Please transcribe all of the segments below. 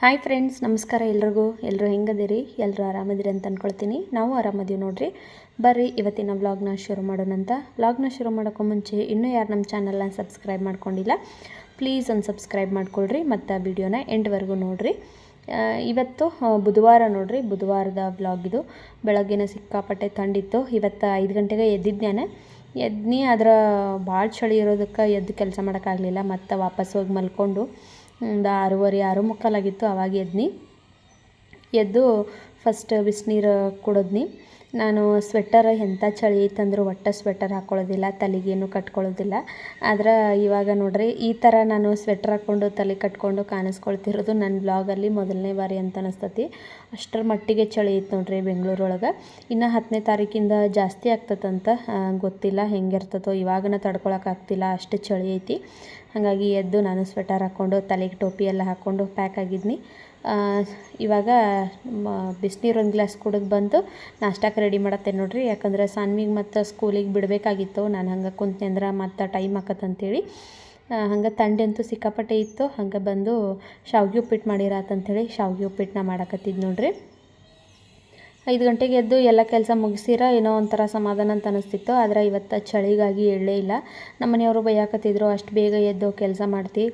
Hi friends ನಮಸ್ಕಾರ ಎಲ್ರಿಗೂ. ಎಲ್ಲರೂ ಹೆಂಗದಿರಿ? ಎಲ್ಲರೂ ಆರಾಮದಿರಿ ಅಂತ ಅಂದ್ಕೊಳ್ತೀನಿ ನಾವು ಆರಾಮದೀವಿ ನೋಡ್ರಿ. ಬರ್ರಿ, ಇವತ್ತಿನ ವ್ಲಾಗ್ನ ಶುರು ಮಾಡೋಣಂತ ವ್ಲಾಗ್ನ ಶುರು ಮಾಡೋಕ್ಕೂ ಮುಂಚೆ ಇನ್ನೂ ಯಾರು ನಮ್ಮ ಚಾನಲ್ನ ಸಬ್ಸ್ಕ್ರೈಬ್ ಮಾಡ್ಕೊಂಡಿಲ್ಲ ಪ್ಲೀಸ್ ಒಂದು ಸಬ್ಸ್ಕ್ರೈಬ್ ಮಾಡ್ಕೊಳ್ರಿ ಮತ್ತು ವಿಡಿಯೋನ ಎಂಡ್ವರೆಗೂ ನೋಡಿರಿ. ಇವತ್ತು ಬುಧವಾರ ನೋಡ್ರಿ. ಬುಧವಾರದ ವ್ಲಾಗ್ ಇದು. ಬೆಳಗ್ಗೆನ ಸಿಕ್ಕಾಪಟ್ಟೆ ತಂಡಿತ್ತು. ಇವತ್ತು ಐದು ಗಂಟೆಗೆ ಎದ್ದಿದ್ದಾನೆ ಎದ್ನಿ ಅದರ ಭಾಳ ಚಳಿ ಇರೋದಕ್ಕೆ ಎದ್ದು ಕೆಲಸ ಮಾಡೋಕ್ಕಾಗಲಿಲ್ಲ. ಮತ್ತು ವಾಪಸ್ ಹೋಗಿ ಮಲ್ಕೊಂಡು ಒಂದು ಆರೂವರೆ ಆರು ಮುಕ್ಕಾಲಾಗಿತ್ತು ಅವಾಗ ಎದ್ನಿ. ಎದ್ದು ಫಸ್ಟ್ ಬಿಸಿನೀರು ಕುಡಿದ್ನಿ. ನಾನು ಸ್ವೆಟರ್ ಎಂಥ ಚಳಿ ಇತ್ತಂದ್ರೂ ಒಟ್ಟು ಸ್ವೆಟರ್ ಹಾಕ್ಕೊಳ್ಳೋದಿಲ್ಲ ತಲೆಗೇನು ಕಟ್ಕೊಳ್ಳೋದಿಲ್ಲ. ಆದ್ರೆ ಇವಾಗ ನೋಡ್ರಿ, ಈ ಥರ ನಾನು ಸ್ವೆಟರ್ ಹಾಕ್ಕೊಂಡು ತಲೆ ಕಟ್ಕೊಂಡು ಕಾಣಿಸ್ಕೊಳ್ತಿರೋದು ನನ್ನ ಬ್ಲಾಗಲ್ಲಿ ಮೊದಲನೇ ಬಾರಿ ಅಂತ ಅನಿಸ್ತತಿ. ಅಷ್ಟರ ಮಟ್ಟಿಗೆ ಚಳಿ ಇತ್ತು ನೋಡ್ರಿ ಬೆಂಗಳೂರೊಳಗೆ ಇನ್ನು ಹತ್ತನೇ ತಾರೀಕಿಂದ ಜಾಸ್ತಿ ಆಗ್ತದಂತ ಗೊತ್ತಿಲ್ಲ ಹೆಂಗಿರ್ತದೋ ಇವಾಗನ ತಡ್ಕೊಳಕ್ಕಾಗ್ತಿಲ್ಲ ಅಷ್ಟು ಚಳಿ ಐತಿ. ಹಾಗಾಗಿ ಎದ್ದು ನಾನು ಸ್ವೆಟರ್ ಹಾಕ್ಕೊಂಡು ತಲೆಗೆ ಟೋಪಿ ಎಲ್ಲ ಹಾಕ್ಕೊಂಡು ಪ್ಯಾಕ್ ಆಗಿದ್ನಿ. ಇವಾಗ ಬಿಸಿನೀರು ಒಂದು ಗ್ಲಾಸ್ ಕುಡಿದು ಬಂದು ನಾಷ್ಟಕ್ಕೆ ರೆಡಿ ಮಾಡತ್ತೆ ನೋಡ್ರಿ. ಯಾಕಂದ್ರೆ ಸಾನ್ವಿಗೆ ಮತ್ತು ಸ್ಕೂಲಿಗೆ ಬಿಡಬೇಕಾಗಿತ್ತು. ನಾನು ಹಂಗೆ ಕುಂತೆ ಅಂದ್ರೆ ಮತ್ತು ಟೈಮ್ ಆಕತ್ತಂತೇಳಿ ಹಂಗೆ ತಂಡೆ ಅಂತೂ ಸಿಕ್ಕಾಪಟ್ಟೆ ಇತ್ತು. ಹಂಗೆ ಬಂದು ಶಾವ್ಗೆ ಉಪ್ಪಿಟ್ಟು ಮಾಡಿರತ್ತಂಥೇಳಿ ಶಾವ್ಗೆ ಉಪ್ಪಿಟ್ಟನ್ನ ಮಾಡಾಕತ್ತಿದ್ದು ನೋಡ್ರಿ. ಐದು ಗಂಟೆಗೆ ಎದ್ದು ಎಲ್ಲ ಕೆಲಸ ಮುಗಿಸಿರ ಏನೋ ಒಂಥರ ಸಮಾಧಾನ ಅಂತ ಅನಿಸ್ತಿತ್ತು. ಆದರೆ ಇವತ್ತು ಚಳಿಗಾಗಿ ಎಳ್ಳೇ ಇಲ್ಲ. ನಮ್ಮ ಮನೆಯವರು ಬೈಯಾಕತ್ತಿದ್ರು, ಅಷ್ಟು ಬೇಗ ಎದ್ದು ಕೆಲಸ ಮಾಡ್ತಿ.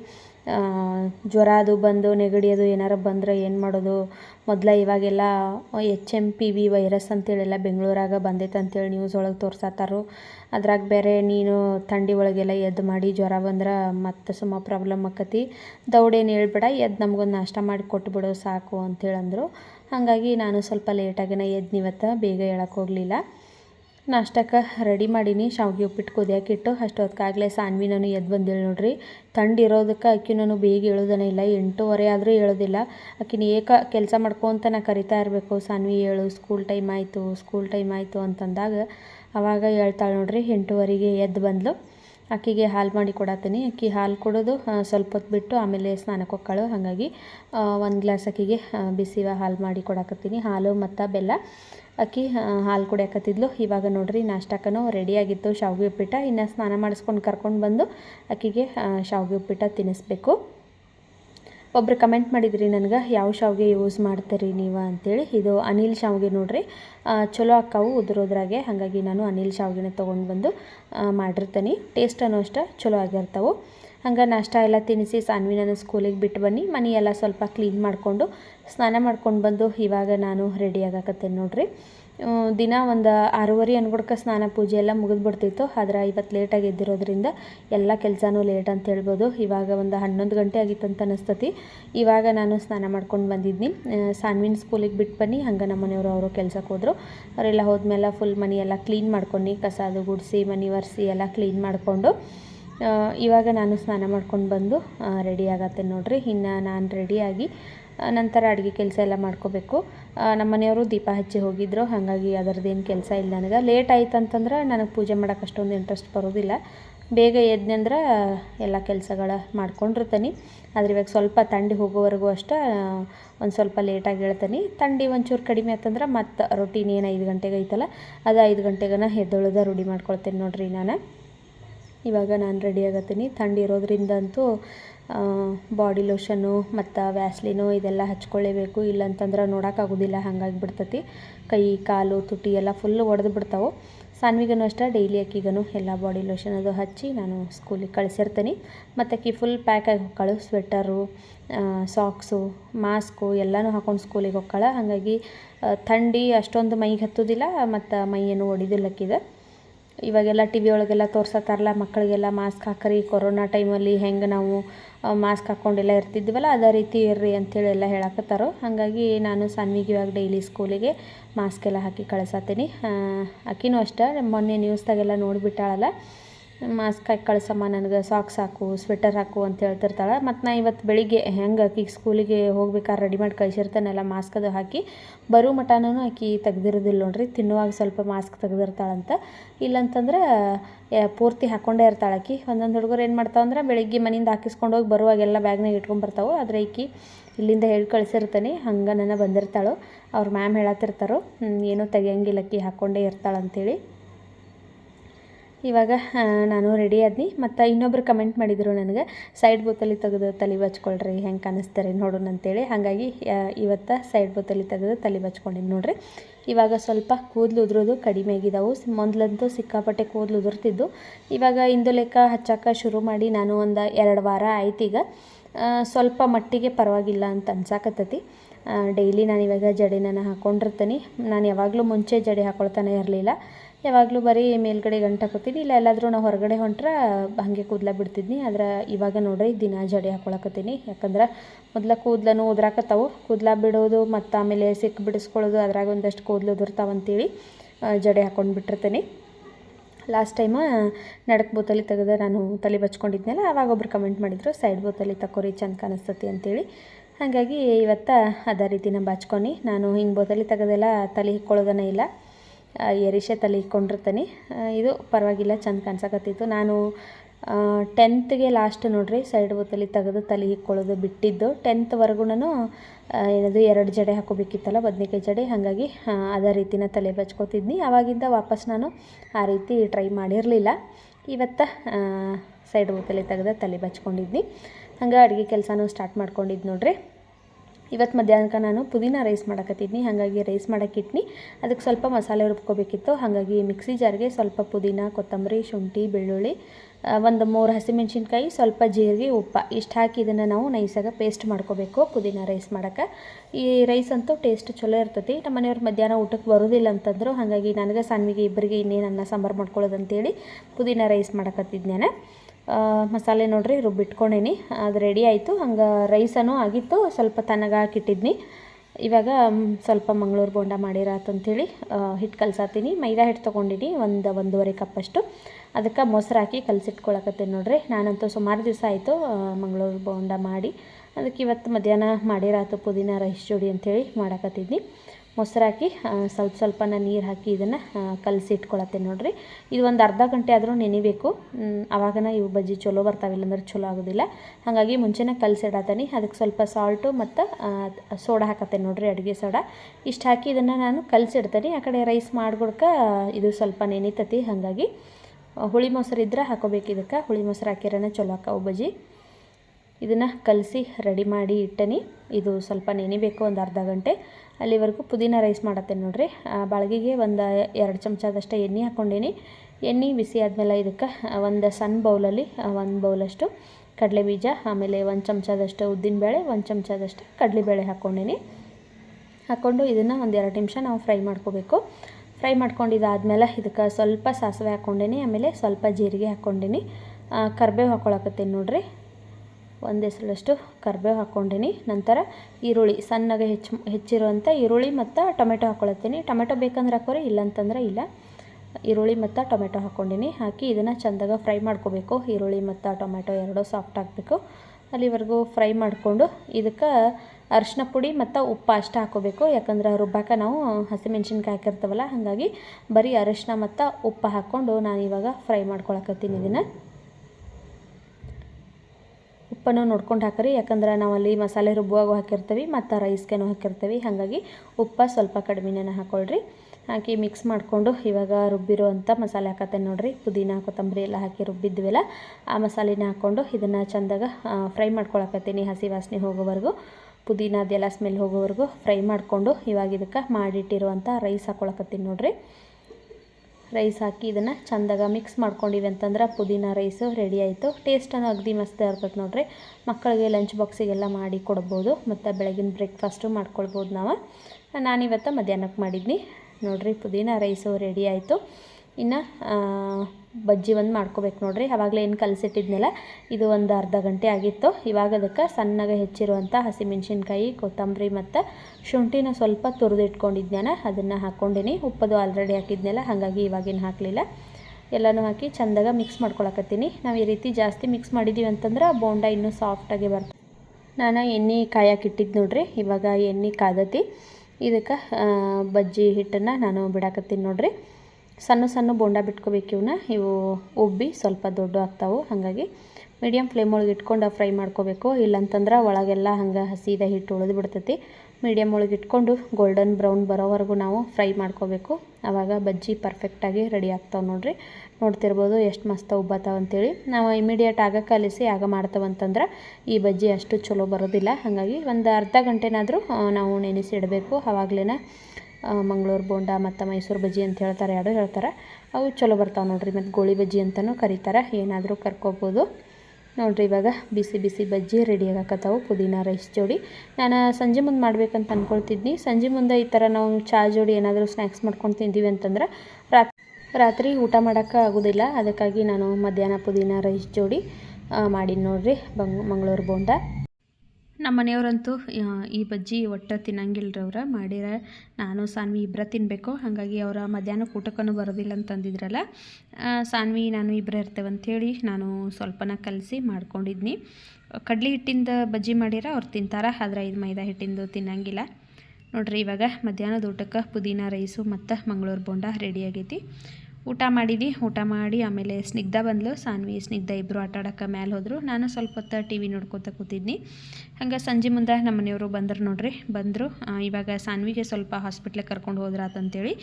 ಜ್ವರ ಅದು ಬಂದು ನೆಗಡಿ ಅದು ಏನಾರು ಬಂದರೆ ಏನು ಮಾಡೋದು? ಮೊದಲ ಇವಾಗೆಲ್ಲ H M P V virus ಅಂತೇಳೆಲ್ಲ ಬೆಂಗಳೂರಾಗ ಬಂದೈತೆ ಅಂತೇಳಿ ನ್ಯೂಸ್ ಒಳಗೆ ತೋರ್ಸತ್ತಾರು ಅದ್ರಾಗ ಬೇರೆ ನೀನು ಥಂಡಿ ಒಳಗೆಲ್ಲ ಎದ್ದು ಮಾಡಿ ಜ್ವರ ಬಂದ್ರೆ ಮತ್ತೆ ಸುಮ್ಮ ಪ್ರಾಬ್ಲಮ್ ಆಕತಿ. ದೌಡೇನು ಹೇಳ್ಬೇಡ ಎದ್ದು ನಮ್ಗೊಂದು ನಾಷ್ಟ ಮಾಡಿ ಕೊಟ್ಬಿಡು ಸಾಕು ಅಂತೇಳಿ ಅಂದರು ಹಾಗಾಗಿ ನಾನು ಸ್ವಲ್ಪ ಲೇಟಾಗಿನ ಎದ್ದು ಇವತ್ತು ಬೇಗ ಹೇಳಕ್ಕೆ ಹೋಗಲಿಲ್ಲ. ನಾಷ್ಟಕ್ಕೆ ರೆಡಿ ಮಾಡೀನಿ. ಶಾವಿಗೆ ಉಪ್ಪಿಟ್ಟು ಕುದಿಯಾಕಿಟ್ಟು ಅಷ್ಟೊತ್ತಕ್ಕಾಗ್ಲೇ ಸಾನ್ವಿ ನಾನು ಎದ್ದು ಬಂದಿಲ್ಲ ನೋಡ್ರಿ. ತಂಡಿರೋದಕ್ಕೆ ನಾನು ಬೇಗ ಹೇಳೋದನೇ ಇಲ್ಲ. ಎಂಟೂವರೆ ಆದರೂ ಹೇಳೋದಿಲ್ಲ ಆಕಿನ ಏಕ ಕೆಲಸ ಮಾಡ್ಕೊತ ನಾ ಕರಿತಾ ಇರಬೇಕು. ಸಾನ್ವಿ ಹೇಳು ಸ್ಕೂಲ್ ಟೈಮ್ ಆಯಿತು ಸ್ಕೂಲ್ ಟೈಮ್ ಆಯಿತು ಅಂತಂದಾಗ ಅವಾಗ ಹೇಳ್ತಾಳೆ ನೋಡ್ರಿ, ಎಂಟೂವರೆಗೆ ಎದ್ದು ಬಂದ್ಲು. ಅಕ್ಕಿಗೆ ಹಾಲು ಮಾಡಿ ಕೊಡತ್ತೀನಿ ಅಕ್ಕಿ ಹಾಲು ಕುಡಿದು ಸ್ವಲ್ಪ ಹೊತ್ತು ಬಿಟ್ಟು ಆಮೇಲೆ ಸ್ನಾನಕ್ಕೆ ಹೋಗ್ಕಳು ಹಾಗಾಗಿ ಒಂದು ಗ್ಲಾಸ್ ಅಕ್ಕಿಗೆ ಬಿಸಿ ಬಿಸಿವ ಹಾಲು ಮಾಡಿ ಕೊಡಕತ್ತೀನಿ. ಹಾಲು ಮತ್ತು ಬೆಲ್ಲ. ಅಕ್ಕಿ ಹಾಲು ಕುಡಿಯಾಕತ್ತಿದ್ಲು. ಇವಾಗ ನೋಡ್ರಿ ನಾಷ್ಟಕ್ಕೂ ರೆಡಿಯಾಗಿತ್ತು. ಶಾವಿಗೆ ಉಪ್ಪಿಟ್ಟ. ಇನ್ನು ಸ್ನಾನ ಮಾಡಿಸ್ಕೊಂಡು ಕರ್ಕೊಂಡು ಬಂದು ಅಕ್ಕಿಗೆ ಶಾವಿಗೆ ಉಪ್ಪಿಟ್ಟ ತಿನ್ನಿಸ್ಬೇಕು ಒಬ್ರು ಕಮೆಂಟ್ ಮಾಡಿದ್ರಿ ನನಗೆ, ಯಾವ ಶಾವಿಗೆ ಯೂಸ್ ಮಾಡ್ತೀರಿ ನೀವು? ಅಂತೇಳಿ. ಇದು ಅನಿಲ್ ಶಾವಿಗೆ ನೋಡ್ರಿ. ಚಲೋ ಅಕ್ಕಾವು ಉದುರೋದ್ರಾಗೆ ಹಾಗಾಗಿ ನಾನು ಅನಿಲ್ ಶಾವಿಗೆನ ತೊಗೊಂಡು ಬಂದು ಮಾಡಿರ್ತೀನಿ. ಟೇಸ್ಟನ್ನು ಅಷ್ಟೇ ಚಲೋ ಆಗಿರ್ತಾವೆ. ಹಂಗೆ ನಾಷ್ಟ ಎಲ್ಲ ತಿನ್ನಿಸಿ ಸಾನ್ವಿನ ಸ್ಕೂಲಿಗೆ ಬಿಟ್ಟು ಬನ್ನಿ. ಮನೆಯೆಲ್ಲ ಸ್ವಲ್ಪ ಕ್ಲೀನ್ ಮಾಡಿಕೊಂಡು ಸ್ನಾನ ಮಾಡ್ಕೊಂಡು ಬಂದು ಇವಾಗ ನಾನು ರೆಡಿ ಆಗಾಕತ್ತೇನೆ ನೋಡ್ರಿ. ದಿನ ಒಂದು ಆರೂವರೆ ಅನ್ಗುಡ್ಕ ಸ್ನಾನ ಪೂಜೆ ಎಲ್ಲ ಮುಗಿದ್ಬಿಡ್ತಿತ್ತು. ಆದ್ರೆ ಇವತ್ತು ಲೇಟಾಗಿ ಎದ್ದಿರೋದ್ರಿಂದ ಎಲ್ಲ ಕೆಲಸನೂ ಲೇಟ್ ಅಂತ ಹೇಳ್ಬೋದು. ಇವಾಗ ಒಂದು ಹನ್ನೊಂದು ಗಂಟೆ ಆಗಿತ್ತು ಅಂತ ಅನಿಸ್ತತಿ. ಇವಾಗ ನಾನು ಸ್ನಾನ ಮಾಡ್ಕೊಂಡು ಬಂದಿದ್ನಿ. ಆ, ಸಾನ್ವಿನ ಸ್ಕೂಲಿಗೆ ಬಿಟ್ಟು ಬನ್ನಿ. ಹಂಗೆ ನಮ್ಮ ಮನೆಯವರು ಅವರು ಕೆಲಸಕ್ಕೆ ಹೋದರು. ಅವರೆಲ್ಲ ಹೋದ್ಮೇಲೆ ಫುಲ್ ಮನೆಯೆಲ್ಲ ಕ್ಲೀನ್ ಮಾಡ್ಕೊಂಡು ಕಸ ಅದು ಗುಡಿಸಿ ಮನೆ ಒರೆಸಿ ಎಲ್ಲ ಕ್ಲೀನ್ ಮಾಡಿಕೊಂಡು ಇವಾಗ ನಾನು ಸ್ನಾನ ಮಾಡ್ಕೊಂಡು ಬಂದು ರೆಡಿ ಆಗತ್ತೆ ನೋಡ್ರಿ. ಇನ್ನು ನಾನು ರೆಡಿಯಾಗಿ ನಂತರ ಅಡುಗೆ ಕೆಲಸ ಎಲ್ಲ ಮಾಡ್ಕೋಬೇಕು. ನಮ್ಮ ಮನೆಯವರು ದೀಪ ಹಚ್ಚಿ ಹೋಗಿದ್ರು. ಹಾಗಾಗಿ ಅದರದ್ದೇನು ಕೆಲಸ ಇಲ್ಲ ನನಗೆ. ಲೇಟ್ ಆಯ್ತು ಅಂತಂದ್ರೆ ನನಗೆ ಪೂಜೆ ಮಾಡೋಕೆ ಅಷ್ಟೊಂದು ಇಂಟ್ರೆಸ್ಟ್ ಬರೋದಿಲ್ಲ. ಬೇಗ ಎದ್ನಂದ್ರೆ ಎಲ್ಲ ಕೆಲಸಗಳ ಮಾಡ್ಕೊಂಡಿರ್ತೀನಿ. ಆದರೆ ಇವಾಗ ಸ್ವಲ್ಪ ಥಂಡಿ ಹೋಗೋವರೆಗೂ ಅಷ್ಟೇ ಒಂದು ಸ್ವಲ್ಪ ಲೇಟಾಗಿ ಹೇಳ್ತೀನಿ. ತಂಡಿ ಒಂಚೂರು ಕಡಿಮೆ ಆಯ್ತಂದ್ರೆ ಮತ್ತು ರೊಟೀನ್ ಏನು ಐದು ಗಂಟೆಗೆ ಐತಲ್ಲ, ಅದು ಐದು ಗಂಟೆಗನ ಎದ್ದೊಳದ ರೂಢಿ ಮಾಡ್ಕೊಳ್ತೀನಿ ನೋಡಿರಿ ನಾನು. ಇವಾಗ ನಾನು ರೆಡಿ ಆಗತ್ತೀನಿ. ಥಂಡಿ ಇರೋದ್ರಿಂದಂತೂ ಬಾಡಿ ಲೋಷನು ಮತ್ತು ವ್ಯಾಸ್ಲಿನು ಇದೆಲ್ಲ ಹಚ್ಕೊಳ್ಳೇಬೇಕು. ಇಲ್ಲಂತಂದ್ರೆ ನೋಡೋಕ್ಕಾಗೋದಿಲ್ಲ ಹಂಗಾಗಿ ಬಿಡ್ತತಿ. ಕೈ, ಕಾಲು, ತುಟಿ ಎಲ್ಲ ಫುಲ್ಲು ಒಡೆದು ಬಿಡ್ತಾವೆ. ಸಾನ್ವಿಗನು ಅಷ್ಟೇ ಡೈಲಿ ಅಕ್ಕಿಗನು ಎಲ್ಲ ಬಾಡಿ ಲೋಷನ್ ಅದು ಹಚ್ಚಿ ನಾನು ಸ್ಕೂಲಿಗೆ ಕಳಿಸಿರ್ತೀನಿ. ಮತ್ತು ಅಕ್ಕಿ ಫುಲ್ ಪ್ಯಾಕ್ ಆಗಿ ಹೋಗ್ಕಳು ಸ್ವೆಟರು ಸಾಕ್ಸು ಮಾಸ್ಕು ಎಲ್ಲನೂ ಹಾಕೊಂಡು ಸ್ಕೂಲಿಗೆ ಹೋಗ್ಕಳ ಹಾಗಾಗಿ ಥಂಡಿ ಅಷ್ಟೊಂದು ಮೈಗೆ ಹತ್ತೋದಿಲ್ಲ. ಮತ್ತು ಮೈಯನ್ನು ಒಡಿದಿಲ್ಲ ಅಕ್ಕಿದ ಇವಾಗೆಲ್ಲ ಟಿ ವಿ ಒಳಗೆಲ್ಲ ತೋರ್ಸತ್ತಾರಲ್ಲ ಮಕ್ಕಳಿಗೆಲ್ಲ ಮಾಸ್ಕ್ ಹಾಕರಿ, ಕೊರೋನಾ ಟೈಮಲ್ಲಿ ಹೆಂಗೆ ನಾವು ಮಾಸ್ಕ್ ಹಾಕ್ಕೊಂಡೆಲ್ಲ ಇರ್ತಿದ್ವಲ್ಲ ಅದೇ ರೀತಿ ಇರ್ರಿ ಅಂಥೇಳಿ ಎಲ್ಲ ಹೇಳಕತ್ತಾರೋ. ಹಾಗಾಗಿ ನಾನು ಸಾನ್ವಿಗೆ ಇವಾಗ ಡೈಲಿ ಸ್ಕೂಲಿಗೆ ಮಾಸ್ಕ್ ಎಲ್ಲ ಹಾಕಿ ಕಳಿಸತ್ತೀನಿ. ಆಕಿನೂ ಅಷ್ಟೇ, ಮೊನ್ನೆ ನ್ಯೂಸ್ದಾಗೆಲ್ಲ ನೋಡಿಬಿಟ್ಟಾಳಲ್ಲ. ಮಾಸ್ಕ್ ಹಾಕಿ ಕಳ್ಸಮ್ಮ ನನಗೆ ಸಾಕ್ಸ್ ಹಾಕು ಸ್ವೆಟರ್ ಹಾಕು ಅಂತ ಹೇಳ್ತಿರ್ತಾಳೆ. ಮತ್ತು ನಾ ಇವತ್ತು ಬೆಳಿಗ್ಗೆ ಹೆಂಗೆ ಆಕಿಗೆ ಸ್ಕೂಲಿಗೆ ಹೋಗ್ಬೇಕಾದ್ರೆ ರೆಡಿ ಮಾಡಿ ಕಳಿಸಿರ್ತಾನೆಲ್ಲ ಮಾಸ್ಕ್ ಅದು ಹಾಕಿ. ಬರೋ ಮಟನೂ ಆಕಿ ತೆಗ್ದಿರೋದಿಲ್ಲ ನೋಡ್ರಿ, ತಿನ್ನುವಾಗ ಸ್ವಲ್ಪ ಮಾಸ್ಕ್ ತೆಗ್ದಿರ್ತಾಳಂತ. ಇಲ್ಲಂತಂದ್ರೆ ಪೂರ್ತಿ ಹಾಕ್ಕೊಂಡೇ ಇರ್ತಾಳೆ ಆಕಿ. ಒಂದೊಂದು ಹುಡುಗರು ಏನು ಮಾಡ್ತಾವಂದ್ರೆ ಬೆಳಿಗ್ಗೆ ಮನೆಯಿಂದ ಹಾಕಿಸ್ಕೊಂಡು ಹೋಗಿ ಬರುವಾಗೆಲ್ಲ ಬ್ಯಾಗ್ನಾಗ ಇಟ್ಕೊಂಬರ್ತಾವೆ ಆದರೆ ಈಕಿ ಇಲ್ಲಿಂದ ಹೇಳಿ ಕಳಿಸಿರ್ತಾನೆ, ಹಂಗೆ ನನ್ನ ಬಂದಿರ್ತಾಳು. ಅವ್ರ ಮ್ಯಾಮ್ ಹೇಳತ್ತಿರ್ತಾರೋ ಏನೂ ತೆಗಿಯಂಗಿಲ್ಲ ಆಕಿ ಹಾಕ್ಕೊಂಡೇ ಇರ್ತಾಳಂತೇಳಿ. ಇವಾಗ ನಾನು ರೆಡಿ ಆದ್ನಿ. ಮತ್ತು ಇನ್ನೊಬ್ರು ಕಮೆಂಟ್ ಮಾಡಿದರು ನನಗೆ ಸೈಡ್ ಬೂತಲ್ಲಿ ತೆಗೆದು ತಲೆ ಬಚ್ಕೊಳ್ರಿ, ಹೆಂಗೆ ಕಾಣಿಸ್ತಾರೆ ನೋಡೋಣ ಅಂತೇಳಿ. ಹಾಗಾಗಿ ಇವತ್ತು ಸೈಡ್ ಬೂತಲ್ಲಿ ತೆಗೆದು ತಲೆ ಬಚ್ಕೊಂಡಿದ್ದು ನೋಡ್ರಿ. ಇವಾಗ ಸ್ವಲ್ಪ ಕೂದಲು ಉದುರೋದು ಕಡಿಮೆ ಆಗಿದ್ದಾವೆ ಮೊದಲಂತೂ ಸಿಕ್ಕಾಪಟ್ಟೆ ಕೂದಲು ಉದುರ್ತಿದ್ದು ಇವಾಗ ಇಂದು ಲೆಕ್ಕ ಹಚ್ಚಕ್ಕೆ ಶುರು ಮಾಡಿ ನಾನು ಒಂದು ಎರಡು ವಾರ ಆಯ್ತು ಈಗ ಸ್ವಲ್ಪ ಮಟ್ಟಿಗೆ ಪರವಾಗಿಲ್ಲ ಅಂತ ಅನ್ಸಾಕತ್ತತಿ. ಡೈಲಿ ನಾನು ಇವಾಗ ಜಡೆನ ಹಾಕ್ಕೊಂಡಿರ್ತೀನಿ ನಾನು ಯಾವಾಗಲೂ ಮುಂಚೆ ಜಡೆ ಹಾಕೊಳ್ತಾನೆ ಇರಲಿಲ್ಲ. ಯಾವಾಗಲೂ ಬರೀ ಮೇಲ್ಗಡೆ ಗಂಟು ಹಾಕೋತೀನಿ ಇಲ್ಲ ಎಲ್ಲಾದರೂ ನಾವು ಹೊರಗಡೆ ಹೊಂಟ್ರೆ ಹಾಗೆ ಕೂದಲ ಬಿಡ್ತಿದ್ನಿ. ಆದ್ರೆ ಇವಾಗ ನೋಡ್ರಿ ದಿನ ಜಡೆ ಹಾಕೊಳಕತ್ತೀನಿ. ಯಾಕಂದ್ರೆ ಮೊದ್ಲು ಕೂದ್ಲನು ಉದ್ರಾಕತ್ತಾವು. ಕೂದಲ ಬಿಡೋದು ಮತ್ತು ಆಮೇಲೆ ಸಿಕ್ಕಿ ಬಿಡಿಸ್ಕೊಳ್ಳೋದು ಅದ್ರಾಗ ಒಂದಷ್ಟು ಕೂದಲು ಉದುರ್ತಾವಂತೇಳಿ ಜಡೆ ಹಾಕೊಂಡು ಬಿಟ್ಟಿರ್ತೀನಿ. ಲಾಸ್ಟ್ ಟೈಮ ನಡಕ್ ಬೋತಲಿ ತೆಗೆದು ನಾನು ತಲೆ ಬಚ್ಕೊಂಡಿದ್ನಲ್ಲ ಆವಾಗ ಒಬ್ರು ಕಮೆಂಟ್ ಮಾಡಿದರು, ಸೈಡ್ ಬೋತಲಿ ತಕೋರಿ ಚಂದ ಕಾಣಿಸ್ತತಿ ಅಂತೇಳಿ. ಹಾಗಾಗಿ ಇವತ್ತು ಅದೇ ನಾನು ಬಾಚ್ಕೊಂಡು. ನಾನು ಹಿಂಗೆ ಬೋತಲಿ ತೆಗೆದೆಲ್ಲ ತಲೆ ಹಿಕ್ಕೊಳ್ಳೋದನ್ನ ಇಲ್ಲ. ಆ, ಎರಿಶೆ ತಲೆ ಇಟ್ಕೊಂಡಿರ್ತೀನಿ. ಇದು ಪರವಾಗಿಲ್ಲ ಚಂದ ಕಾಣಿಸಕತ್ತಿತ್ತು. ನಾನು ಟೆಂತ್ಗೆ ಲಾಸ್ಟ್ ನೋಡ್ರಿ ಸೈಡ್ ಬೋತಲಿ ತೆಗೆದು ತಲೆ ಇಕ್ಕೊಳ್ಳೋದು ಬಿಟ್ಟಿದ್ದು. ಟೆಂತ್ವರೆಗೂ ಏನದು ಎರಡು ಜಡೆ ಹಾಕೋಬೇಕಿತ್ತಲ್ಲ ಬದನೇಕಾಯಿ ಜಡೆ. ಹಾಗಾಗಿ ಅದೇ ರೀತಿನ ತಲೆ ಬಚ್ಕೋತಿದ್ನಿ. ಆವಾಗಿಂದ ವಾಪಸ್ ನಾನು ಆ ರೀತಿ ಟ್ರೈ ಮಾಡಿರಲಿಲ್ಲ. ಇವತ್ತು ಸೈಡ್ ಬೋತಲಿ ತೆಗೆದು ತಲೆ ಬಚ್ಕೊಂಡಿದ್ನಿ. ಹಂಗೆ ಅಡುಗೆ ಕೆಲಸನೂ ಸ್ಟಾರ್ಟ್ ಮಾಡ್ಕೊಂಡಿದ್ದು ನೋಡ್ರಿ. ಇವತ್ತು ಮಧ್ಯಾಹ್ನಕ್ಕೆ ನಾನು ಪುದೀನ ರೈಸ್ ಮಾಡಕತ್ತಿದ್ನಿ ಹಾಗಾಗಿ ರೈಸ್ ಮಾಡೋಕ್ಕಿಟ್ನಿ. ಅದಕ್ಕೆ ಸ್ವಲ್ಪ ಮಸಾಲೆ ರುಬ್ಕೋಬೇಕಿತ್ತು ಹಾಗಾಗಿ ಮಿಕ್ಸಿ ಜಾರ್ಗೆ ಸ್ವಲ್ಪ ಪುದೀನ ಕೊತ್ತಂಬರಿ ಶುಂಠಿ ಬೆಳ್ಳುಳ್ಳಿ ಒಂದು ಮೂರು ಹಸಿಮೆಣ್ಸಿನ್ಕಾಯಿ ಸ್ವಲ್ಪ ಜೀರಿಗೆ ಉಪ್ಪು. ಇಷ್ಟು ಹಾಕಿ ಇದನ್ನು ನಾವು ನೈಸಾಗ ಪೇಸ್ಟ್ ಮಾಡ್ಕೋಬೇಕು ಪುದೀನ ರೈಸ್ ಮಾಡೋಕ್ಕೆ. ಈ ರೈಸ್ ಅಂತೂ ಟೇಸ್ಟ್ ಚಲೋ ಇರ್ತೈತಿ. ನಮ್ಮ ಮನೆಯವ್ರು ಮಧ್ಯಾಹ್ನ ಊಟಕ್ಕೆ ಬರೋದಿಲ್ಲ ಅಂತಂದರು ಹಾಗಾಗಿ ನನಗೆ ಸಣ್ಣಗೆ ಇಬ್ಬರಿಗೆ ಇನ್ನೇನು ಅನ್ನ ಸಾಂಬಾರು ಮಾಡ್ಕೊಳ್ಳೋದಂತೇಳಿ ಪುದೀನ ರೈಸ್ ಮಾಡಕತ್ತಿದ್ನೇನೆ ಆ, ಮಸಾಲೆ ನೋಡ್ರಿ ರುಬ್ಬಿಟ್ಕೊಂಡೇನಿ ಅದು ರೆಡಿ ಆಯಿತು. ಹಂಗೆ ರೈಸನೂ ಆಗಿತ್ತು. ಸ್ವಲ್ಪ ತನಗಾಕಿಟ್ಟಿದ್ನಿ ಇವಾಗ ಸ್ವಲ್ಪ ಮಂಗಳೂರು ಬೋಂಡ ಮಾಡಿರತ್ತಂಥೇಳಿ ಹಿಟ್ಟು ಕಲ್ಸಾತೀನಿ. ಮೈದಾ ಹಿಟ್ಟು ತೊಗೊಂಡಿನಿ, ಒಂದು ಒಂದೂವರೆ ಕಪ್ಪಷ್ಟು ಅದಕ್ಕೆ ಮೊಸರು ಹಾಕಿ ಕಲಸಿಟ್ಕೊಳಕತ್ತೀನಿ ನೋಡ್ರಿ. ನಾನಂತೂ ಸುಮಾರು ದಿವಸ ಆಯಿತು ಮಂಗಳೂರು ಬೋಂಡ ಮಾಡಿ. ಅದಕ್ಕೆ ಇವತ್ತು ಮಧ್ಯಾಹ್ನ ಮಾಡಿರಾತು ಪುದೀನ ರೈಸ್ ಜೋಡಿ ಅಂಥೇಳಿ ಮಾಡಕತ್ತಿದ್ನಿ. ಮೊಸರು ಹಾಕಿ ಆ, ಸ್ವಲ್ಪ ಸ್ವಲ್ಪನ ನೀರು ಹಾಕಿ ಇದನ್ನು ಕಲಸಿ ಇಟ್ಕೊಳತ್ತೆ ನೋಡಿರಿ. ಇದು ಒಂದು ಅರ್ಧ ಗಂಟೆ ಆದರೂ ನೆನಿಬೇಕು. ಆವಾಗನ ಇವು ಬಜ್ಜಿ ಚಲೋ ಬರ್ತಾವಿಲ್ಲ ಇಲ್ಲಾಂದ್ರೆ ಚಲೋ ಆಗೋದಿಲ್ಲ. ಹಾಗಾಗಿ ಮುಂಚೆನೇ ಕಲಸಿಡತೀನಿ. ಅದಕ್ಕೆ ಸ್ವಲ್ಪ ಸಾಲ್ಟು ಮತ್ತು ಸೋಡಾ ಹಾಕತ್ತೆ ನೋಡಿರಿ ಅಡುಗೆ ಸೋಡಾ. ಇಷ್ಟು ಹಾಕಿ ಇದನ್ನು ನಾನು ಕಲಸಿಡ್ತೀನಿ. ಆ ಕಡೆ ರೈಸ್ ಮಾಡ್ಕೊಡ್ಕ ಇದು ಸ್ವಲ್ಪ ನೆನಿತತಿ. ಹಾಗಾಗಿ ಹುಳಿ ಮೊಸರು ಇದ್ರೆ ಹಾಕೋಬೇಕು ಇದಕ್ಕೆ. ಹುಳಿ ಮೊಸರು ಹಾಕಿರೇ ಚಲೋ ಹಾಕವು ಬಜ್ಜಿ. ಇದನ್ನು ಕಲಸಿ ರೆಡಿ ಮಾಡಿ ಇಟ್ಟನಿ. ಇದು ಸ್ವಲ್ಪ ನೆನಿಬೇಕು ಒಂದು ಅರ್ಧ ಗಂಟೆ. ಅಲ್ಲಿವರೆಗೂ ಪುದೀನ ರೈಸ್ ಮಾಡತ್ತೆ ನೋಡ್ರಿ. ಬಾಳ್ಗಿಗೆ ಒಂದು ಎರಡು ಚಮಚದಷ್ಟು ಎಣ್ಣೆ ಹಾಕ್ಕೊಂಡೇನಿ. ಎಣ್ಣೆ ಬಿಸಿ ಆದಮೇಲೆ ಇದಕ್ಕೆ ಒಂದು ಸಣ್ಣ ಬೌಲಲ್ಲಿ ಒಂದು ಬೌಲಷ್ಟು ಕಡಲೆ ಬೀಜ, ಆಮೇಲೆ ಒಂದು ಚಮಚದಷ್ಟು ಉದ್ದಿನಬೇಳೆ ಒಂದು ಚಮಚದಷ್ಟು ಕಡಲೆಬೇಳೆ ಹಾಕ್ಕೊಂಡೇನಿ. ಹಾಕ್ಕೊಂಡು ಇದನ್ನು ಒಂದು ಎರಡು ನಿಮಿಷ ನಾವು ಫ್ರೈ ಮಾಡ್ಕೋಬೇಕು. ಫ್ರೈ ಮಾಡ್ಕೊಂಡಿದ್ದಾದಮೇಲೆ ಇದಕ್ಕೆ ಸ್ವಲ್ಪ ಸಾಸಿವೆ ಹಾಕ್ಕೊಂಡೇನಿ, ಆಮೇಲೆ ಸ್ವಲ್ಪ ಜೀರಿಗೆ ಹಾಕ್ಕೊಂಡೇನಿ. ಕರ್ಬೇವು ಹಾಕ್ಕೊಳಕತ್ತೀನಿ ನೋಡ್ರಿ. ಒಂದು ಹೆಸರಷ್ಟು ಕರಿಬೇವು ಹಾಕ್ಕೊಂಡಿನಿ. ನಂತರ ಈರುಳ್ಳಿ, ಸಣ್ಣಗೆ ಹೆಚ್ಚು ಹೆಚ್ಚಿರುವಂಥ ಈರುಳ್ಳಿ ಮತ್ತು ಟೊಮೆಟೊ ಹಾಕ್ಕೊಳತ್ತೀನಿ ಟೊಮೆಟೊ ಬೇಕಂದ್ರೆ ಹಾಕೋರಿ, ಇಲ್ಲಂತಂದ್ರೆ ಇಲ್ಲ. ಈರುಳ್ಳಿ ಮತ್ತು ಟೊಮೆಟೊ ಹಾಕ್ಕೊಂಡಿನಿ ಹಾಕಿ ಇದನ್ನು ಚೆಂದಾಗ ಫ್ರೈ ಮಾಡ್ಕೋಬೇಕು. ಈರುಳ್ಳಿ ಮತ್ತು ಟೊಮೆಟೊ ಎರಡೂ ಸಾಫ್ಟ್ ಹಾಕಬೇಕು ಅಲ್ಲಿವರೆಗೂ ಫ್ರೈ ಮಾಡಿಕೊಂಡು ಇದಕ್ಕೆ ಅರಿಶಿನ ಪುಡಿ ಮತ್ತು ಉಪ್ಪು ಅಷ್ಟು ಹಾಕೋಬೇಕು. ಯಾಕಂದ್ರೆ ರುಬ್ಬಾಕ ನಾವು ಹಸಿಮೆಣ್ಸಿನ್ಕಾಯಿ ಹಾಕಿರ್ತೀವಲ್ಲ, ಹಾಗಾಗಿ ಬರೀ ಅರಿಶಿನ ಮತ್ತು ಉಪ್ಪು ಹಾಕ್ಕೊಂಡು ನಾನು ಇವಾಗ ಫ್ರೈ ಮಾಡ್ಕೊಳಕತ್ತೀನಿ ಇದನ್ನು. ಉಪ್ಪನ್ನು ನೋಡ್ಕೊಂಡು ಹಾಕಿರಿ. ಯಾಕಂದ್ರೆ ನಾವು ಅಲ್ಲಿ ಮಸಾಲೆ ರುಬ್ಬುವಾಗ ಹಾಕಿರ್ತೀವಿ, ಮತ್ತು ರೈಸ್ಗೆನೂ ಹಾಕಿರ್ತೀವಿ. ಹಾಗಾಗಿ ಉಪ್ಪು ಸ್ವಲ್ಪ ಕಡಿಮೆನೇ ಹಾಕ್ಕೊಳ್ರಿ ಹಾಕಿ ಮಿಕ್ಸ್ ಮಾಡಿಕೊಂಡು ಇವಾಗ ರುಬ್ಬಿರೋ ಅಂಥ ಮಸಾಲೆ ಹಾಕತ್ತೇನೆ ನೋಡಿರಿ. ಪುದೀನ, ಕೊತ್ತಂಬರಿ ಎಲ್ಲ ಹಾಕಿ ರುಬ್ಬಿದ್ವಿಲ್ಲ. ಆ ಮಸಾಲೆನ ಹಾಕ್ಕೊಂಡು ಇದನ್ನು ಚೆಂದಾಗ ಫ್ರೈ ಮಾಡ್ಕೊಳಕತ್ತೀನಿ ಹಸಿ ವಾಸನೆ ಹೋಗೋವರೆಗೂ. ಪುದೀನ ಅದೆಲ್ಲ ಸ್ಮೆಲ್ ಹೋಗೋವರೆಗೂ ಫ್ರೈ ಮಾಡಿಕೊಂಡು ಇವಾಗ ಇದಕ್ಕೆ ಮಾಡಿಟ್ಟಿರುವಂಥ ರೈಸ್ ಹಾಕ್ಕೊಳಕತ್ತೀನಿ ನೋಡ್ರಿ. ರೈಸ್ ಹಾಕಿ ಇದನ್ನು ಚಂದಾಗ ಮಿಕ್ಸ್ ಮಾಡ್ಕೊಂಡಿವಿ ಅಂತಂದ್ರೆ ಪುದೀನ ರೈಸು ರೆಡಿ ಆಯಿತು. ಟೇಸ್ಟನ್ನು ಅಗದಿ ಮಸ್ತ್ ಇರ್ತೈತೆ ನೋಡ್ರಿ. ಮಕ್ಕಳಿಗೆ ಲಂಚ್ ಬಾಕ್ಸಿಗೆಲ್ಲ ಮಾಡಿ ಕೊಡ್ಬೋದು. ಮತ್ತು ಬೆಳಗಿನ ಬ್ರೇಕ್ಫಾಸ್ಟು ಮಾಡ್ಕೊಳ್ಬೋದು ನಾವು. ನಾನಿವತ್ತು ಮಧ್ಯಾಹ್ನಕ್ಕೆ ಮಾಡಿದ್ನಿ. ನೋಡಿರಿ ಪುದೀನ ರೈಸು ರೆಡಿ ಆಯಿತು. ಇನ್ನು ಬಜ್ಜಿ ಒಂದು ಮಾಡ್ಕೋಬೇಕು ನೋಡ್ರಿ. ಅವಾಗಲೇ ಏನು ಕಲಸಿಟ್ಟಿದ್ನಲ್ಲ, ಇದು ಒಂದು ಅರ್ಧ ಗಂಟೆ ಆಗಿತ್ತು. ಇವಾಗ ಅದಕ್ಕೆ ಸಣ್ಣಗೆ ಹೆಚ್ಚಿರುವಂಥ ಹಸಿಮೆಣ್ಸಿನ್ಕಾಯಿ, ಕೊತ್ತಂಬರಿ ಮತ್ತು ಶುಂಠಿನ ಸ್ವಲ್ಪ ತುರಿದಿಟ್ಕೊಂಡಿದ್ನಾನ ಅದನ್ನು ಹಾಕ್ಕೊಂಡಿನಿ ಉಪ್ಪದು ಆಲ್ರೆಡಿ ಹಾಕಿದ್ನಲ್ಲ, ಹಾಗಾಗಿ ಇವಾಗೇನು ಹಾಕಲಿಲ್ಲ. ಎಲ್ಲನೂ ಹಾಕಿ ಚೆಂದಾಗ ಮಿಕ್ಸ್ ಮಾಡ್ಕೊಳಕತ್ತೀನಿ. ನಾವು ಈ ರೀತಿ ಜಾಸ್ತಿ ಮಿಕ್ಸ್ ಮಾಡಿದ್ದೀವಿ ಅಂತಂದ್ರೆ ಬೋಂಡ ಇನ್ನೂ ಸಾಫ್ಟಾಗಿ ಬರ್ತದೆ ನಾನು ಎಣ್ಣೆ ಕಾಯಕ್ಕಿಟ್ಟಿದ್ದು ನೋಡ್ರಿ. ಇವಾಗ ಎಣ್ಣೆ ಕಾದತಿ. ಇದಕ್ಕೆ ಬಜ್ಜಿ ಹಿಟ್ಟನ್ನು ನಾನು ಬಿಡಾಕತ್ತೀನಿ ನೋಡ್ರಿ. ಸಣ್ಣ ಸಣ್ಣ ಬೋಂಡ ಬಿಟ್ಕೋಬೇಕು ಇವನ್ನ ಇವು ಉಬ್ಬಿ ಸ್ವಲ್ಪ ದೊಡ್ಡ ಆಗ್ತಾವೆ. ಹಾಗಾಗಿ ಮೀಡಿಯಮ್ ಫ್ಲೇಮ್ ಒಳಗೆ ಇಟ್ಕೊಂಡು ಫ್ರೈ ಮಾಡ್ಕೋಬೇಕು. ಇಲ್ಲಂತಂದ್ರೆ ಒಳಗೆಲ್ಲ ಹಂಗೆ ಹಸಿದ ಹಿಟ್ಟು ಉಳಿದು ಬಿಡ್ತೈತಿ. ಮೀಡಿಯಮ್ ಒಳಗೆ ಇಟ್ಕೊಂಡು ಗೋಲ್ಡನ್ ಬ್ರೌನ್ ಬರೋವರೆಗೂ ನಾವು ಫ್ರೈ ಮಾಡ್ಕೋಬೇಕು. ಆವಾಗ ಬಜ್ಜಿ ಪರ್ಫೆಕ್ಟಾಗಿ ರೆಡಿ ಆಗ್ತಾವೆ ನೋಡ್ರಿ. ನೋಡ್ತಿರ್ಬೋದು ಎಷ್ಟು ಮಸ್ತ ಉಬ್ಬತ್ತಾವ ಅಂತೇಳಿ. ನಾವು ಇಮಿಡಿಯೇಟ್ ಆಗ ಕಲಿಸಿ ಆಗ ಮಾಡ್ತಾವಂತಂದ್ರೆ ಈ ಬಜ್ಜಿ ಅಷ್ಟು ಚಲೋ ಬರೋದಿಲ್ಲ. ಹಾಗಾಗಿ ಒಂದು ಅರ್ಧ ಗಂಟೆನಾದರೂ ನಾವು ನೆನೆಸಿಡಬೇಕು ಆವಾಗಲೇ ಮಂಗಳೂರು, ಬೋಂಡ ಮತ್ತು ಮೈಸೂರು ಬಜ್ಜಿ ಅಂತ ಹೇಳ್ತಾರೆ ಎರಡು ಹೇಳ್ತಾರೆ. ಅವು ಚಲೋ ಬರ್ತಾವೆ ನೋಡ್ರಿ. ಮತ್ತು ಗೋಳಿ ಬಜ್ಜಿ ಅಂತಲೂ ಕರೀತಾರೆ. ಏನಾದರೂ ಕರ್ಕೋಬೋದು. ನೋಡಿರಿ, ಇವಾಗ ಬಿಸಿ ಬಿಸಿ ಬಜ್ಜಿ ರೆಡಿ ಆಗಕತ್ತಾವು. ಪುದೀನ ರೈಸ್ ಜೋಡಿ. ನಾನು ಸಂಜೆ ಮುಂದೆ ಮಾಡ್ಬೇಕಂತ ಅಂದ್ಕೊಳ್ತಿದ್ನಿ ಸಂಜೆ ಮುಂದೆ ಈ ಥರ ನಾವು ಚಹಾ ಜೋಡಿ ಏನಾದರೂ ಸ್ನ್ಯಾಕ್ಸ್ ಮಾಡ್ಕೊಂಡು ತಿಂದೀವಿ ಅಂತಂದ್ರೆ ರಾತ್ರಿ ರಾತ್ರಿ ಊಟ ಮಾಡೋಕ್ಕೆ ಆಗೋದಿಲ್ಲ. ಅದಕ್ಕಾಗಿ ನಾನು ಮಧ್ಯಾಹ್ನ ಪುದೀನ ರೈಸ್ ಜೋಡಿ ಮಾಡಿ ನೋಡಿರಿ. ಬಂಗ್, ಮಂಗಳೂರು, ಬೋಂಡ. ನಮ್ಮ ಮನೆಯವರಂತೂ ಈ ಬಜ್ಜಿ ಒಟ್ಟು ತಿನ್ನಂಗಿಲ್ರಿ ಅವ್ರು ಮಾಡಿರ ನಾನು ಸಾನ್ವಿ ಇಬ್ಬರ ತಿನ್ನಬೇಕು ಹಾಗಾಗಿ ಅವರ ಮಧ್ಯಾಹ್ನ ಊಟಕ್ಕೂ ಬರೋದಿಲ್ಲ ಅಂತಂದಿದ್ರಲ್ಲ ಸಾನ್ವಿ, ನಾನು ಇಬ್ಬರ ಇರ್ತೇವೆ ಅಂಥೇಳಿ ನಾನು ಸ್ವಲ್ಪನ ಕಲಸಿ ಮಾಡ್ಕೊಂಡಿದ್ನಿ. ಕಡ್ಲಿ ಹಿಟ್ಟಿಂದ ಬಜ್ಜಿ ಮಾಡಿರ ಅವ್ರು ತಿಂತಾರ, ಆದ್ರೆ ಇದು ಮೈದಾ ಹಿಟ್ಟಿಂದು ತಿನ್ನಂಗಿಲ್ಲ. ನೋಡ್ರಿ ಇವಾಗ ಮಧ್ಯಾಹ್ನದ ಊಟಕ್ಕೆ ಪುದೀನ, ರೈಸು ಮತ್ತು ಮಂಗಳೂರು ಬೋಂಡ ರೆಡಿ ಆಗೈತಿ. ಊಟ ಮಾಡಿದ್ವಿ. ಊಟ ಮಾಡಿ ಆಮೇಲೆ ಸ್ನಿಗ್ಧ ಬಂದಳು ಸಾನ್ವಿ, ಸ್ನಿಗ್ಧ ಇಬ್ಬರು ಆಟ ಆಡೋಕೆ ಮ್ಯಾಲೆ ಹೋದರು. ನಾನು ಸ್ವಲ್ಪ ಹೊತ್ತು ಟಿ ವಿ ನೋಡ್ಕೋತಾ ಕೂತಿದ್ನಿ. ಹಂಗೆ ಸಂಜೆ ಮುಂದೆ ನಮ್ಮ ಮನೆಯವರು ಬಂದರು ನೋಡ್ರಿ. ಬಂದರು. ಇವಾಗ ಸಾನ್ವಿಗೆ ಸ್ವಲ್ಪ ಹಾಸ್ಪಿಟ್ಲಿಗೆ ಕರ್ಕೊಂಡು ಹೋದ್ರಾತಂತೇಳಿ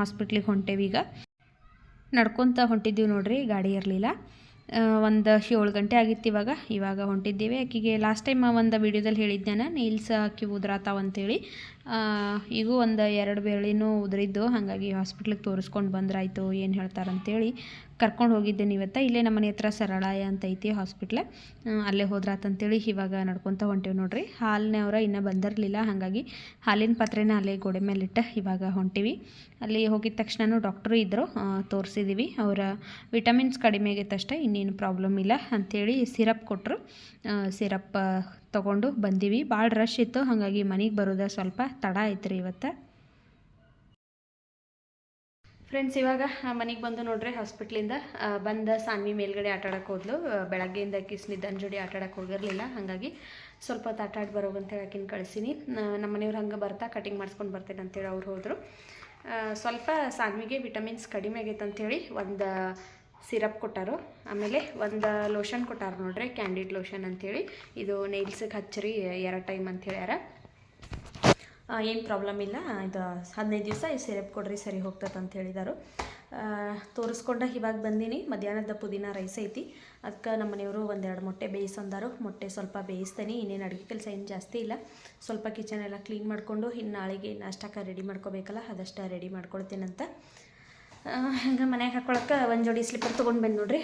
ಹಾಸ್ಪಿಟ್ಲಿಗೆ ಈಗ. ನಡ್ಕೊತ ಹೊಂಟಿದ್ದೀವಿ ನೋಡ್ರಿ. ಗಾಡಿ ಇರಲಿಲ್ಲ ಒಂದು ಏಳು ಗಂಟೆ ಆಗಿತ್ತು ಇವಾಗ. ಇವಾಗ ಹೊಂಟಿದ್ದೀವಿ. ಆಕೆಗೆ ಲಾಸ್ಟ್ ಟೈಮ್ ಒಂದು ವೀಡಿಯೋದಲ್ಲಿ ಹೇಳಿದ್ದೆ ನಾನು ನೀಲ್ಸ್ ಆಕಿ ಉದ್ರಾತಾವ ಅಂತೇಳಿ. ಈಗೂ ಒಂದು ಎರಡು ಬೇಳಿನೂ ಉದುರಿದ್ದು. ಹಾಗಾಗಿ ಹಾಸ್ಪಿಟ್ಲಿಗೆ ತೋರಿಸ್ಕೊಂಡು ಬಂದ್ರಾಯ್ತು, ಏನು ಹೇಳ್ತಾರಂತೇಳಿ. ಕರ್ಕೊಂಡು ಹೋಗಿದ್ದೇನೆ ಇವತ್ತು ಇಲ್ಲೇ ನಮ್ಮ ಮನೆ ಹತ್ರ ಸರಳಾಯ ಅಂತ ಐತಿ ಹಾಸ್ಪಿಟ್ಲ ಅಲ್ಲೇ ಹೋದ್ರಾತಂತೇಳಿ ಇವಾಗ ನಡ್ಕೊತ ಹೊಂಟೇವಿ ನೋಡ್ರಿ. ಹಾಲಿನವ್ರ ಇನ್ನೂ ಬಂದಿರಲಿಲ್ಲ, ಹಾಗಾಗಿ ಹಾಲಿನ ಪಾತ್ರೆನ ಅಲ್ಲೇ ಗೋಡೆ ಮೇಲಿಟ್ಟು ಇವಾಗ ಹೊಂಟಿವಿ. ಅಲ್ಲಿ ಹೋಗಿದ ತಕ್ಷಣ ಡಾಕ್ಟ್ರು ಇದ್ದರು ತೋರಿಸಿದ್ದೀವಿ ಅವರ ವಿಟಮಿನ್ಸ್ ಕಡಿಮೆ ಆಗಿತ್ತು ಅಷ್ಟೇ, ಇನ್ನೇನು ಪ್ರಾಬ್ಲಮ್ ಇಲ್ಲ ಅಂಥೇಳಿ ಸಿರಪ್ ಕೊಟ್ಟರು ಸಿರಪ್ ತೊಗೊಂಡು ಬಂದೀವಿ. ಭಾಳ ರಶ್ ಇತ್ತು, ಹಾಗಾಗಿ ಮನೆಗೆ ಬರೋದ ಸ್ವಲ್ಪ ತಡ ಆಯ್ತು ರೀ ಇವತ್ತು. ಫ್ರೆಂಡ್ಸ್ ಇವಾಗ ಮನೆಗೆ ಬಂದು ನೋಡ್ರಿ ಹಾಸ್ಪಿಟ್ಲಿಂದ ಬಂದ ಸಾನ್ವಿ ಮೇಲ್ಗಡೆ ಆಟ ಆಡಕ್ಕೆ ಹೋದ್ಲು. ಬೆಳಗ್ಗೆಯಿಂದ ಕಿಸ್ನಿದ್ದನ್ ಜೋಡಿ ಆಟ ಹೋಗಿರಲಿಲ್ಲ. ಹಾಗಾಗಿ ಸ್ವಲ್ಪ ಹೊತ್ತು ಆಟ ಆಡಿ ಬರೋಗಂತ ಹೇಳಕಿನ ಕಳಿಸೀನಿ. ನಮ್ಮ ಮನೆಯವ್ರು ಹಂಗೆ ಬರ್ತಾ ಕಟಿಂಗ್ ಮಾಡ್ಸ್ಕೊಂಡು ಬರ್ತೇನೆ ಅಂತೇಳಿ ಅವ್ರು ಹೋದರು. ಸ್ವಲ್ಪ ಸಾನ್ವಿಗೆ ವಿಟಮಿನ್ಸ್ ಕಡಿಮೆ ಆಗೈತೆ ಅಂಥೇಳಿ ಒಂದು ಸಿರಪ್ ಕೊಟ್ಟಾರು. ಆಮೇಲೆ ಒಂದು ಲೋಷನ್ ಕೊಟ್ಟಾರು ನೋಡ್ರಿ ಕ್ಯಾಂಡಿಡ್ ಲೋಷನ್ ಅಂಥೇಳಿ ಇದು ನೈಲ್ಸಿಗೆ ಹಚ್ಚಿರಿ, ಎರಡು ಟೈಮ್ ಅಂತ ಹೇಳ್ಯಾರ. ಏನು ಪ್ರಾಬ್ಲಮ್ ಇಲ್ಲ. ಇದು ಹದಿನೈದು ದಿವಸ ಈ ಸಿರಪ್ ಕೊಡ್ರಿ, ಸರಿ ಹೋಗ್ತದೆ ಅಂತ ಹೇಳಿದರು. ತೋರಿಸ್ಕೊಂಡ ಇವಾಗ ಬಂದೀನಿ. ಮಧ್ಯಾಹ್ನದ ಪುದೀನ ರೈಸ್ ಐತಿ. ಅದಕ್ಕೆ ನಮ್ಮ ಮನೆಯವರು ಒಂದೆರಡು ಮೊಟ್ಟೆ ಬೇಯಿಸಂದರು. ಮೊಟ್ಟೆ ಸ್ವಲ್ಪ ಬೇಯಿಸ್ತೇನೆ. ಇನ್ನೇನು ಅಡುಗೆ ಕೆಲಸ ಏನು ಜಾಸ್ತಿ ಇಲ್ಲ. ಸ್ವಲ್ಪ ಕಿಚನ್ ಎಲ್ಲ ಕ್ಲೀನ್ ಮಾಡಿಕೊಂಡು ಇನ್ನು ನಾಳೆಗೆ ನಾಷ್ಟಕ್ಕೆ ರೆಡಿ ಮಾಡ್ಕೋಬೇಕಲ್ಲ, ಅದಷ್ಟು ರೆಡಿ ಮಾಡ್ಕೊಳ್ತೀನಂತ ಹಂಗೆ ಮನೆಗೆ ಹಾಕೊಳಕ್ಕೆ ಒಂದು ಜೋಡಿ ಸ್ಲಿಪ್ಪರ್ ತೊಗೊಂಡು ಬಂದು ನೋಡ್ರಿ.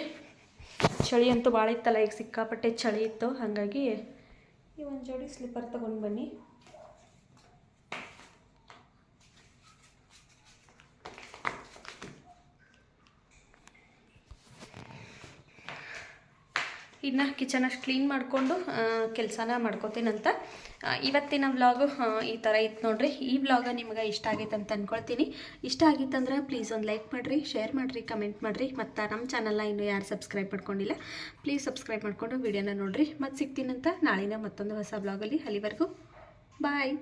ಚಳಿ ಅಂತೂ ಭಾಳ ಇತ್ತಲ್ಲ, ಈಗ ಸಿಕ್ಕಾಪಟ್ಟೆ ಚಳಿ ಇತ್ತು. ಹಾಗಾಗಿ ಈ ಒಂದು ಜೋಡಿ ಸ್ಲಿಪ್ಪರ್ ತೊಗೊಂಡು ಬನ್ನಿ. ಇನ್ನು ಕಿಚನ್ ಅಷ್ಟು ಕ್ಲೀನ್ ಮಾಡಿಕೊಂಡು ಕೆಲಸನ ಮಾಡ್ಕೋತೀನಂತ. ಇವತ್ತಿನ ವ್ಲಾಗು ಈ ಥರ ಇತ್ತು ನೋಡ್ರಿ. ಈ ವ್ಲಾಗ ನಿಮ್ಗೆ ಇಷ್ಟ ಆಗೈತೆ ಅಂತ ಅಂದ್ಕೊಳ್ತೀನಿ ಇಷ್ಟ ಆಗಿತ್ತಂದ್ರೆ ಪ್ಲೀಸ್ ಒಂದು ಲೈಕ್ ಮಾಡಿರಿ ಶೇರ್ ಮಾಡಿರಿ ಕಮೆಂಟ್ ಮಾಡಿರಿ. ಮತ್ತು ನಮ್ಮ ಚಾನಲ್ನ ಇನ್ನೂ ಯಾರು ಸಬ್ಸ್ಕ್ರೈಬ್ ಮಾಡ್ಕೊಂಡಿಲ್ಲ ಪ್ಲೀಸ್ ಸಬ್ಸ್ಕ್ರೈಬ್ ಮಾಡಿಕೊಂಡು ವಿಡಿಯೋನ ನೋಡಿರಿ. ಮತ್ತು ಸಿಗ್ತೀನಂತ ನಾಳಿನ ಮತ್ತೊಂದು ಹೊಸ ವ್ಲಾಗಲ್ಲಿ ಅಲ್ಲಿವರೆಗೂ. ಬಾಯ್